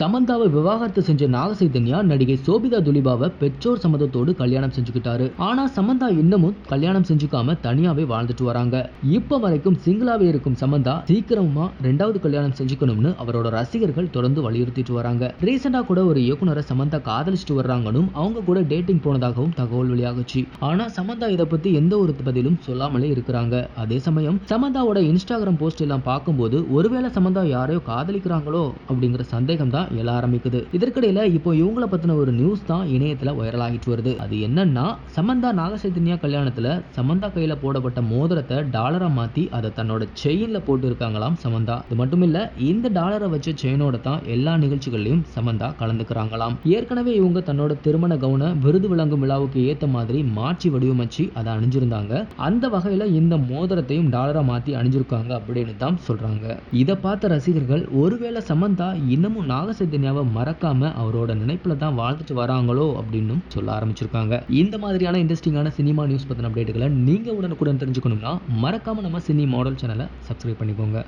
சமந்தாவை விவாகரத்து செஞ்ச நாகசைதன்யா நடிகை சோபிதா துலிபாவை பெற்றோர் சம்மதத்தோடு கல்யாணம் செஞ்சுக்கிட்டாரு. ஆனா சமந்தா இன்னமும் கல்யாணம் செஞ்சுக்காம தனியாவே வாழ்ந்துட்டு வராங்க. இப்ப வரைக்கும் சிங்கிளாவே இருக்கும் சமந்தா சீக்கிரமா ரெண்டாவது கல்யாணம் செஞ்சுக்கணும்னு அவரோட ரசிகர்கள் தொடர்ந்து வலியுறுத்திட்டு வராங்க. ரீசெண்டா கூட ஒரு இயக்குனரை சமந்தா காதலிச்சுட்டு வர்றாங்கன்னு அவங்க கூட டேட்டிங் போனதாகவும் தகவல் வெளியாகுச்சு. ஆனா சமந்தா இதை பத்தி எந்த ஒரு பதிலும் சொல்லாமலே இருக்கிறாங்க. அதே சமயம் சமந்தாவோட இன்ஸ்டாகிராம் போஸ்ட் எல்லாம் பார்க்கும்போது ஒருவேளை சமந்தா யாரையோ காதலிக்கிறாங்களோ அப்படிங்கிற சந்தேகம் தான் எழ ஆரம்பிக்குது. இதற்கிடையில இப்போ இவங்கள பத்தின ஒரு நியூஸ் தான் இணையத்துல வைரல் ஆகிட்டு வருது. அது என்னன்னா சமந்தா நாகசைதன்யா கல்யாணத்துல சமந்தா கையில போடப்பட்ட மோதிரத்தை டாலரா மாத்தி அதை தன்னோட செயின்ல போட்டு இருக்காங்களாம் சமந்தா. இது மட்டும் இல்ல இந்த டாலரை வச்ச செயினோட தான் எல்லா நிகழ்ச்சிகள்லயும் சமந்தா கலந்துக்கிறாங்களாம். ஏற்கனவே இவங்க தன்னோட திருமண கவுன விருது விளங்கும் விழாவுக்கு ஏத்த மாதிரி மாற்றி வடிவமைச்சு அதை அணிஞ்சிருந்தாங்க. அந்த வகையில இந்த மோதிரத்தையும் டாலரா மாத்தி அணிஞ்சிருக்காங்க அப்படின்னு தான் சொல்றாங்க. இதை பார்த்த ரசிகர்கள் ஒருவேளை சமந்தா இன்னமும் நாகசைதன்யாவை மறக்காம அவரோட நினைப்புல தான் வாழ்ந்துட்டு வராங்களோ அப்படின்னு சொல்ல ஆரம்பிச்சிருக்காங்க. இந்த மாதிரியான இன்ட்ரெஸ்டிங்கான சினிமா நியூஸ் பத்தின அப்டேட்டுகளை நீங்க உடனுக்குடன் தெரிஞ்சுக்கணும்னா மறக்காம நம்ம சினி மாடல் சேனலை சப்ஸ்கிரைப் பண்ணிக்கோங்க.